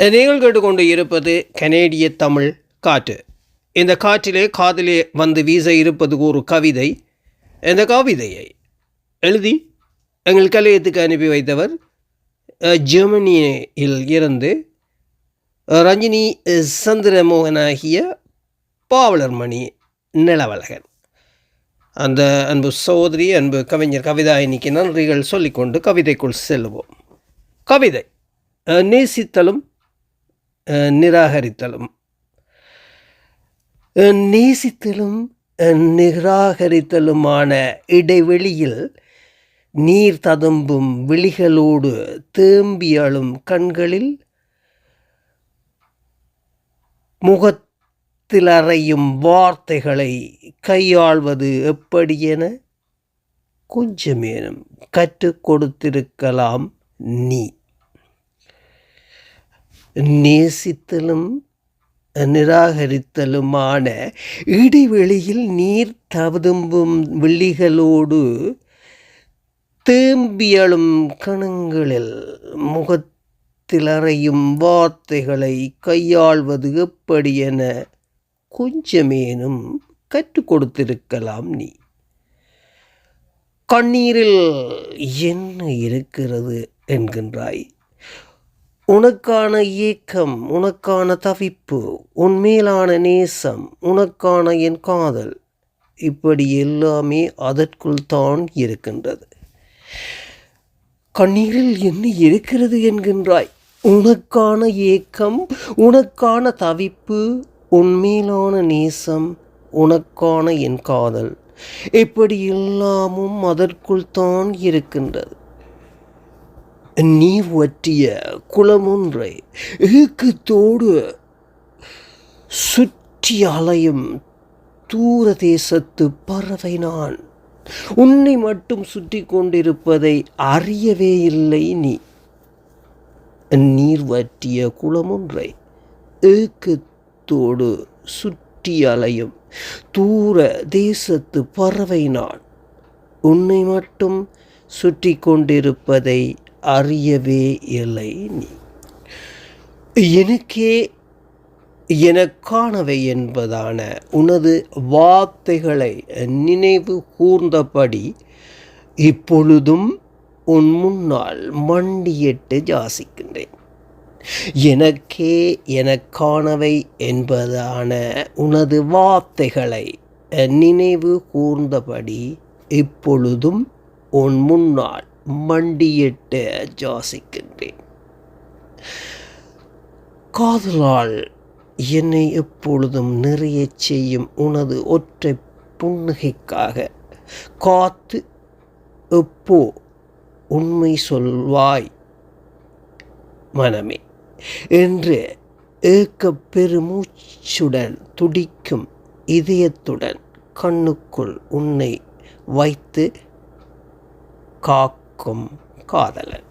நீங்கள் கேட்டுக்கொண்டு இருப்பது கனேடிய தமிழ் காற்று. இந்த காற்றிலே காதிலே வந்து வீச இருப்பது ஒரு கவிதை. இந்த கவிதையை எழுதி எங்கள் கலையத்துக்கு அனுப்பி வைத்தவர் ஜெர்மனியில் இருந்து ரஞ்சினி அஹ், சந்திரமோகனாகிய பாவலர்மணி நிலவழகன் அந்த அன்பு சகோதரி அன்பு கவிஞர் கவிதாயினிக்கு நன்றிகள் சொல்லிக்கொண்டு கவிதைக்குள் செல்லுவோம். கவிதை நேசித்தலும் நிராகரித்தலும். நேசித்தலும் நிராகரித்தலுமான இடைவெளியில் நீர் ததும்பும் விழிகளோடு தேம்பியழும் கண்களில் முகத்தில் அறையும் வார்த்தைகளை கையாள்வது எப்படியென? கொஞ்சமேனும் கற்றுக் கொடுத்திருக்கலாம் நீ. நேசித்தலும் நிராகரித்தலுமான இடைவெளியில் நீர் ததும்பும் விழிகளோடு தேம்பியழும் கணங்களில் முகத்திலறையும் வார்த்தைகளை கையாள்வது எப்படி என கொஞ்சமேனும் கற்றுக் கொடுத்திருக்கலாம் நீ. கண்ணீரில் என்ன இருக்கிறது? என்கின்றாய். உனக்கான ஏக்கம் உனக்கான தவிப்பு உன்மேலான நேசம் உனக்கான என் காதல் இப்படி எல்லாமே அதற்குள் தான் இருக்கின்றது. கண்ணீரில் என்ன இருக்கிறது என்கின்றாய்? உனக்கான ஏக்கம் உனக்கான தவிப்பு உண்மையிலான நேசம் உனக்கான என் காதல் இப்படி எல்லாமும் அதற்குள் தான் இருக்கின்றது. நீர் வற்றிய குளமொன்றை ஏக்கத்தோடு சுற்றி அலையும் தூர தேசத்து பறவை நான். உன்னை மட்டும் சுற்றி கொண்டிருப்பதை அறியவே இல்லை நீ. நீர் வற்றிய குளமொன்றை ஏக்கத்தோடு சுற்றி அலையும் தூர தேசத்து பறவை நான். உன்னை மட்டும் சுற்றி கொண்டிருப்பதை அறியவே இல்லை நீ. எனக்கே எனக்கானவை என்பதான உனது வார்த்தைகளை நினைவு கூர்ந்தபடி இப்பொழுதும் உன் முன்னால் மண்டியிட்டு ஜாசிக்கின்றேன் எனக்கே எனக்கானவை என்பதான உனது வார்த்தைகளை நினைவு கூர்ந்தபடி இப்பொழுதும் உன் முன்னால் மண்டியிட்டு ஜாசிக்கின்றேன். காதலால் என்னை எப்பொழுதும் நிறைய செய்யும் உனது ஒற்றை புன்னகைக்காக காத்து எப்போ உண்மை சொல்வாய்? மனமே என்று ஏக்க பெருமூச்சுடன் துடிக்கும் இதயத்துடன் கண்ணுக்குள் உன்னை வைத்து காக்கும். காதலன்.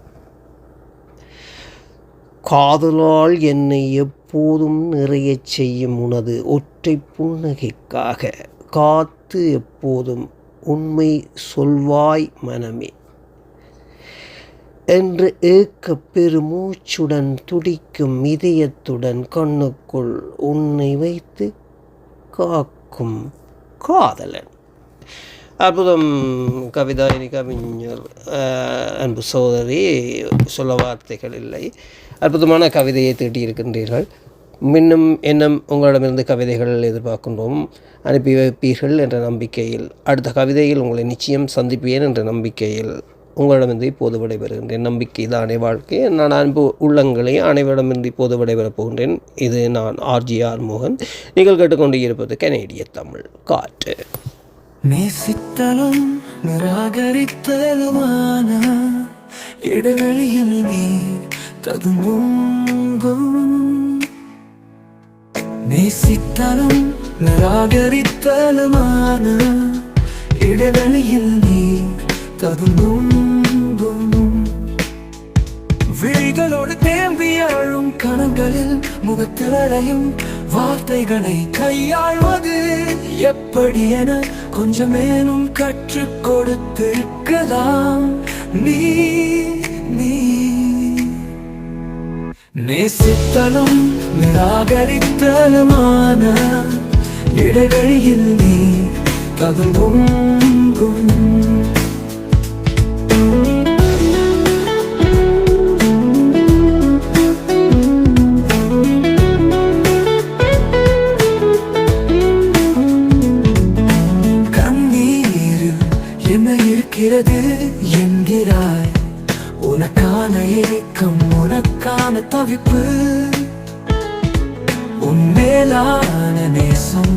காதலால் என்னை எப்போதும் நிறைய செய்யும் உனது ஒற்றை புன்னகைக்காக காத்து எப்போதும் உண்மை சொல்வாய் மனமே. என்று ஏக்க பெருமூச்சுடன் துடிக்கும் இதயத்துடன் கண்ணுக்குள் உன்னை வைத்து காக்கும் காதலன். அற்புதம் கவிதாயினி கவிஞர் அன்பு சோதரி சொல்ல வார்த்தைகள் இல்லை அற்புதமான கவிதையை தீட்டியிருக்கின்றீர்கள் இன்னும் இன்னும் உங்களிடமிருந்து கவிதைகள் எதிர்பார்க்கின்றோம் அனுப்பி வைப்பீர்கள் என்ற நம்பிக்கையில் அடுத்த கவிதையில் உங்களை நிச்சயம் சந்திப்பேன் என்ற நம்பிக்கையில் உங்களிடமிருந்து இப்போது விடைபெறுகின்றேன் நம்பிக்கை தானே வாழ்க்கை. நான் அன்பு உள்ளங்களை அனைவரிடமிருந்து இப்போது விடைபெறப் போகின்றேன். இது நான் ஆர்ஜிஆர் மோகன். நீங்கள் கேட்டுக்கொண்டு இருப்பது கனேடிய தமிழ் காற்று. நேசித்தலும் நிராகரித்தலுமான இடைவெளியில் நீ ததுங்கும் நேசித்தலும் நிராகரித்தலுமான இடைவெளியில் நீ ததுங்கும் கண்களில் முகத்திரளையும் வார்த்தைகளை கையாள்வது எப்படி என கொஞ்சமேனும் கற்றுக் கொடுத்திருக்கலாம். நீ நீ. நேசித்தலும் நிராகரித்தலுமான இடைவெளியில் நீ தகும்பும் ஏக்கம் உனக்கான தவிப்பு உன் மேலான நேசம்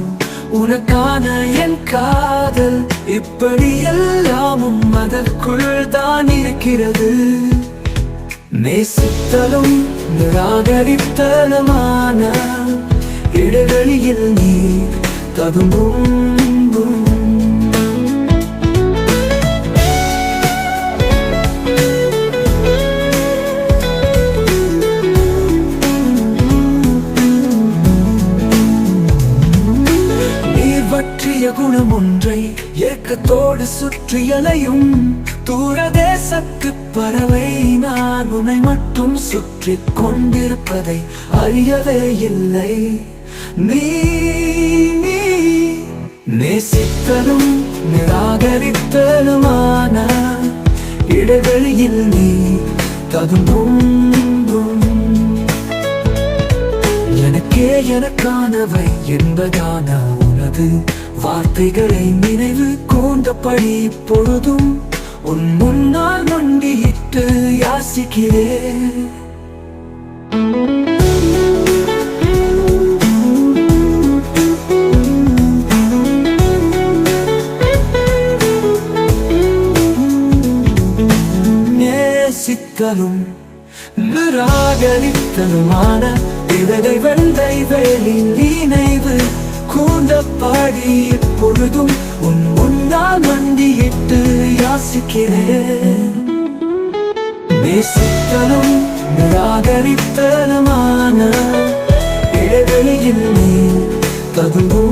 உனக்கான என் காதல். இப்படி எல்லாமும் அதற்குள் தான் இருக்கிறது. நேசித்தலும் நிராகரித்தலுமான இடைவெளியில் நீ ததும்பும் ஏக்கத்தோடு சுற்றி அலையும் தூர தேசத்து பறவை. நான் உன்னை மட்டும் சுற்றி கொண்டிருப்பதை அறியவே இல்லை. நீ நீ நேசித்தலும் நிராகரித்தலுமான இடைவெளியில் நீ ததும்பும் எனக்கே எனக்கானவை என்பதான உனது வார்த்தைகளை நினைவு கூண்டபடி இப்பொழுதும் உன் முன்னால் மண்டியிட்டு யாசிக்கிறேன். நேசித்தலும் நிராகரித்தலுமான இடதை வெள்ளை வேலி அழகி எப்பொழுதும் உன் முன்னால் மண்டியிட்டு யாசிக்கிறேன். நேசித்தலும் நிராகரித்தலுமான இடைவெளியில் நீ தகும்பும்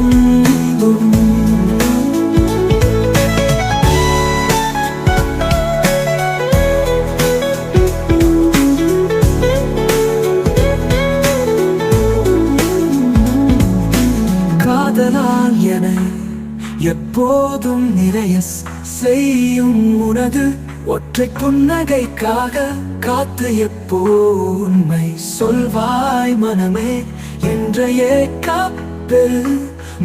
ஆதலால் என எப்போதும் நிறைய செய்யும் உனது ஒற்றை புன்னகைக்காக காத்து எப்போ உண்மை சொல்வாய் மனமே என்ற காப்பில்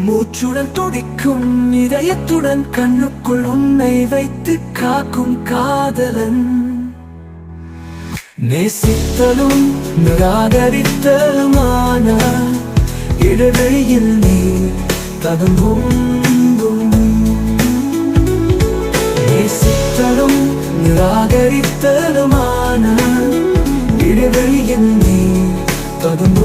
மூச்சுடன் துடிக்கும் இதயத்துடன் கண்ணுக்குள் உன்னை வைத்து காக்கும் காதலன். நேசித்தலும் நிராகரித்தலுமான இடைவெளியில் நீ தனம் ஓங்கும் நேசித்தலும் நிராகரித்தலுமான இடைவெளியின் நீ தனம்